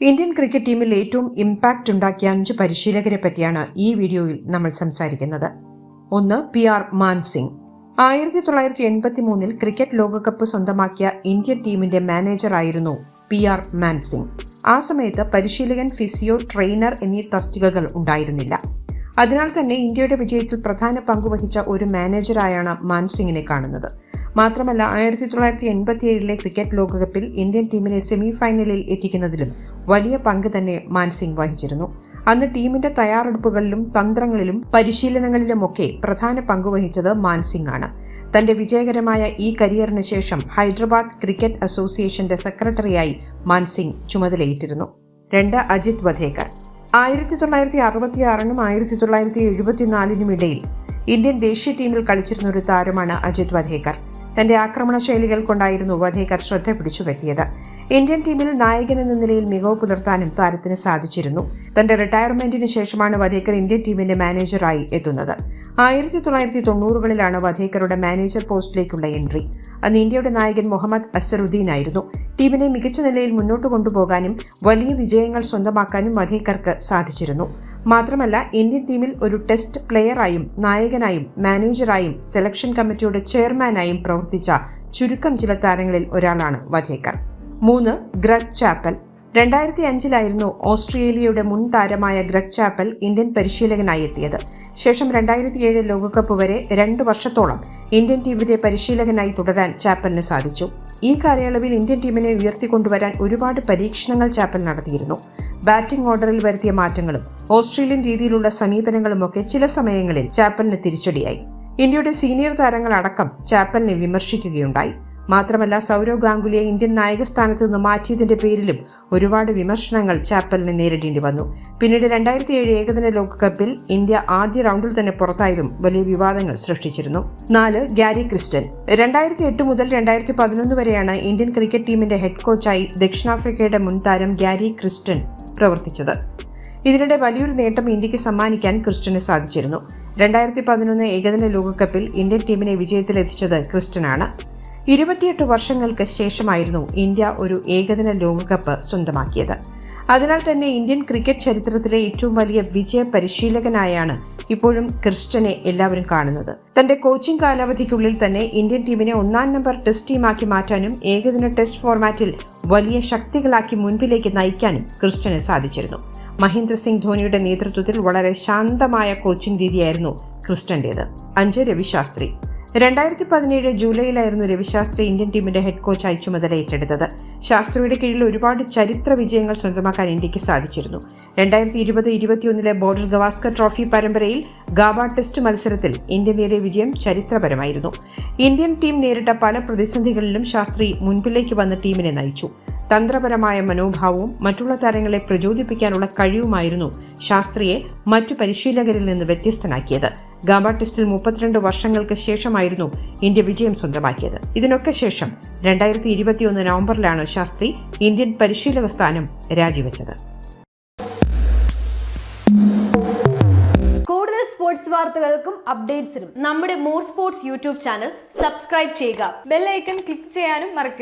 Indian cricket ടീമിൽ ഏറ്റവും impact ഉണ്ടാക്കിയ അഞ്ച് പരിശീലകരെ പറ്റിയാണ് ഈ വീഡിയോയിൽ നമ്മൾ സംസാരിക്കുന്നത്. ഒന്ന് പി ആർ മാൻസിംഗ് ആയിരത്തി തൊള്ളായിരത്തി എൺപത്തി മൂന്നിൽ ക്രിക്കറ്റ് ലോകകപ്പ് സ്വന്തമാക്കിയ ഇന്ത്യൻ ടീമിന്റെ മാനേജറായിരുന്നു പി ആർ മാൻസിംഗ് ആ സമയത്ത് പരിശീലകൻ ഫിസിയോ ട്രെയിനർ എന്നീ തസ്തികകൾ ഉണ്ടായിരുന്നില്ല. അതിനാൽ തന്നെ ഇന്ത്യയുടെ വിജയത്തിൽ പ്രധാന പങ്കുവഹിച്ച ഒരു മാനേജറായാണ് മാൻസിംഗിനെ കാണുന്നത്. മാത്രമല്ല ആയിരത്തി തൊള്ളായിരത്തി എൺപത്തി ഏഴിലെ ക്രിക്കറ്റ് ലോകകപ്പിൽ ഇന്ത്യൻ ടീമിനെ സെമി ഫൈനലിൽ എത്തിക്കുന്നതിലും വലിയ പങ്ക് തന്നെ മാൻസിംഗ് വഹിച്ചിരുന്നു. അന്ന് ടീമിന്റെ തയ്യാറെടുപ്പുകളിലും തന്ത്രങ്ങളിലും പരിശീലനങ്ങളിലുമൊക്കെ പ്രധാന പങ്കുവഹിച്ചത് മാൻസിംഗ് ആണ്. തന്റെ വിജയകരമായ ഈ കരിയറിന് ശേഷം ഹൈദരാബാദ് ക്രിക്കറ്റ് അസോസിയേഷന്റെ സെക്രട്ടറിയായി മാൻസിംഗ് ചുമതലയേറ്റിരുന്നു. രണ്ട് അജിത് വധേക്കർ. ആയിരത്തി തൊള്ളായിരത്തി അറുപത്തി ആറിനും ആയിരത്തി തൊള്ളായിരത്തി എഴുപത്തിനാലിനും ഇടയിൽ ഇന്ത്യൻ ദേശീയ ടീമിൽ കളിച്ചിരുന്ന ഒരു താരമാണ് അജിത് വധേക്കർ. തന്റെ ആക്രമണ ശൈലികൾ കൊണ്ടായിരുന്നു വധേക്കർ ശ്രദ്ധ പിടിച്ചു പറ്റിയത്. ഇന്ത്യൻ ടീമിൽ നായകൻ എന്ന നിലയിൽ മികവ് പുലർത്താനും താരത്തിന് സാധിച്ചിരുന്നു. തന്റെ റിട്ടയർമെന്റിന് ശേഷമാണ് വധേക്കർ ഇന്ത്യൻ ടീമിന്റെ മാനേജറായി എത്തുന്നത്. ആയിരത്തി തൊള്ളായിരത്തി തൊണ്ണൂറുകളിലാണ് വധേക്കറുടെ മാനേജർ പോസ്റ്റിലേക്കുള്ള എൻട്രി. അന്ന് ഇന്ത്യയുടെ നായകൻ മുഹമ്മദ് അസറുദ്ദീൻ ആയിരുന്നു ടീമിനെ മികച്ച നിലയിൽ മുന്നോട്ട് കൊണ്ടുപോകാനും വലിയ വിജയങ്ങൾ സ്വന്തമാക്കാനും വധേക്കർക്ക് സാധിച്ചിരുന്നു. മാത്രമല്ല ഇന്ത്യൻ ടീമിൽ ഒരു ടെസ്റ്റ് പ്ലെയറായും നായകനായും മാനേജറായും സെലക്ഷൻ കമ്മിറ്റിയുടെ ചെയർമാനായും പ്രവർത്തിച്ച ചുരുക്കം ചില താരങ്ങളിൽ ഒരാളാണ് വധേക്കർ. മൂന്ന് ഗ്രഗ് ചാപ്പൽ. രണ്ടായിരത്തി അഞ്ചിലായിരുന്നു ഓസ്ട്രേലിയയുടെ മുൻ താരമായ ഗ്രഗ് ചാപ്പൽ ഇന്ത്യൻ പരിശീലകനായി എത്തിയത്. ശേഷം രണ്ടായിരത്തി ഏഴ് ലോകകപ്പ് വരെ രണ്ട് വർഷത്തോളം ഇന്ത്യൻ ടീമിന്റെ പരിശീലകനായി തുടരാൻ ചാപ്പലിന് സാധിച്ചു. ഈ കാലയളവിൽ ഇന്ത്യൻ ടീമിനെ ഉയർത്തിക്കൊണ്ടുവരാൻ ഒരുപാട് പരീക്ഷണങ്ങൾ ചാപ്പൽ നടത്തിയിരുന്നു. ബാറ്റിംഗ് ഓർഡറിൽ വരുത്തിയ മാറ്റങ്ങളും ഓസ്ട്രേലിയൻ രീതിയിലുള്ള സമീപനങ്ങളുമൊക്കെ ചില സമയങ്ങളിൽ ചാപ്പലിന് തിരിച്ചടിയായി. ഇന്ത്യയുടെ സീനിയർ താരങ്ങളടക്കം ചാപ്പലിനെ വിമർശിക്കുകയുണ്ടായി. മാത്രമല്ല സൗരവ് ഗാംഗുലിയെ ഇന്ത്യൻ നായക സ്ഥാനത്ത് നിന്ന് മാറ്റിയതിന്റെ പേരിലും ഒരുപാട് വിമർശനങ്ങൾ ചാപ്പലിനെ നേരിടേണ്ടി വന്നു. പിന്നീട് രണ്ടായിരത്തി ഏഴ് ഏകദിന ലോകകപ്പിൽ ഇന്ത്യ ആദ്യ റൗണ്ടിൽ തന്നെ പുറത്തായതും വലിയ വിവാദങ്ങൾ സൃഷ്ടിച്ചിരുന്നു. നാല് ഗ്യാരി ക്രിസ്റ്റൻ രണ്ടായിരത്തി എട്ട് മുതൽ രണ്ടായിരത്തി പതിനൊന്ന് വരെയാണ് ഇന്ത്യൻ ക്രിക്കറ്റ് ടീമിന്റെ ഹെഡ് കോച്ചായി ദക്ഷിണാഫ്രിക്കയുടെ മുൻ താരം ഗ്യാരി ക്രിസ്റ്റൻ പ്രവർത്തിച്ചത്. ഇതിനിടെ വലിയൊരു നേട്ടം ഇന്ത്യയ്ക്ക് സമ്മാനിക്കാൻ ക്രിസ്റ്റന് സാധിച്ചിരുന്നു. രണ്ടായിരത്തി പതിനൊന്ന് ഏകദിന ലോകകപ്പിൽ ഇന്ത്യൻ ടീമിനെ വിജയത്തിലെത്തിച്ചത് ക്രിസ്റ്റനാണ് ഇരുപത്തിയെട്ട് വർഷങ്ങൾക്ക് ശേഷമായിരുന്നു ഇന്ത്യ ഒരു ഏകദിന ലോകകപ്പ് സ്വന്തമാക്കിയത്. അതിനാൽ തന്നെ ഇന്ത്യൻ ക്രിക്കറ്റ് ചരിത്രത്തിലെ ഏറ്റവും വലിയ വിജയ പരിശീലകനായാണ് ഇപ്പോഴും ക്രിസ്റ്റനെ എല്ലാവരും കാണുന്നത്. തന്റെ കോച്ചിംഗ് കാലാവധിക്കുള്ളിൽ തന്നെ ഇന്ത്യൻ ടീമിനെ ഒന്നാം നമ്പർ ടെസ്റ്റ് ടീമാക്കി മാറ്റാനും ഏകദിന ടെസ്റ്റ് ഫോർമാറ്റിൽ വലിയ ശക്തികളാക്കി മുൻപിലേക്ക് നയിക്കാനും ക്രിസ്റ്റന് സാധിച്ചിരുന്നു. മഹേന്ദ്ര സിംഗ് ധോണിയുടെ നേതൃത്വത്തിൽ വളരെ ശാന്തമായ കോച്ചിംഗ് രീതിയായിരുന്നു ക്രിസ്റ്റന്റേത്. അഞ്ച് രവിശാസ്ത്രി രണ്ടായിരത്തി പതിനേഴ് ജൂലൈയിലായിരുന്നു രവിശാസ്ത്രി ഇന്ത്യൻ ടീമിന്റെ ഹെഡ് കോച്ചായി ചുമതല ഏറ്റെടുത്തത്. ശാസ്ത്രിയുടെ കീഴിൽ ഒരുപാട് ചരിത്ര വിജയങ്ങൾ സ്വന്തമാക്കാൻ ഇന്ത്യയ്ക്ക് സാധിച്ചിരുന്നു. രണ്ടായിരത്തി ഇരുപത് ഇരുപത്തിയൊന്നിലെ ബോർഡർ ഗവാസ്കർ ട്രോഫി പരമ്പരയിൽ ഗാബ ടെസ്റ്റ് മത്സരത്തിൽ ഇന്ത്യ നേടിയ വിജയം ചരിത്രപരമായിരുന്നു. ഇന്ത്യൻ ടീം നേരിട്ട പല പ്രതിസന്ധികളിലും ശാസ്ത്രി മുൻപിലേക്ക് വന്ന ടീമിനെ നയിച്ചു. തന്ത്രപരമായ മനോഭാവവും മറ്റുള്ള താരങ്ങളെ പ്രചോദിപ്പിക്കാനുള്ള കഴിവുമായിരുന്നു ശാസ്ത്രിയെ മറ്റു പരിശീലകരിൽ നിന്ന് വ്യത്യസ്തനാക്കിയത്. ഗാബ ടെസ്റ്റിൽ മുപ്പത്തിരണ്ട് വർഷങ്ങൾക്ക് ശേഷമായിരുന്നു ഇന്ത്യ വിജയം സ്വന്തമാക്കിയത്. ഇതിനൊക്കെ ശേഷം രണ്ടായിരത്തി ഇരുപത്തിയൊന്ന് നവംബറിലാണ് ശാസ്ത്രി ഇന്ത്യൻ പരിശീലക സ്ഥാനം രാജിവെച്ചത്. കൂടുതൽ സ്പോർട്സ് വാർത്തകൾക്കും അപ്ഡേറ്റ്സിനും നമ്മുടെ more sports YouTube channel subscribe ചെയ്യുക. ബെല്ലൈക്കൺ ക്ലിക്ക് ചെയ്യാനും മറക്കരുത്.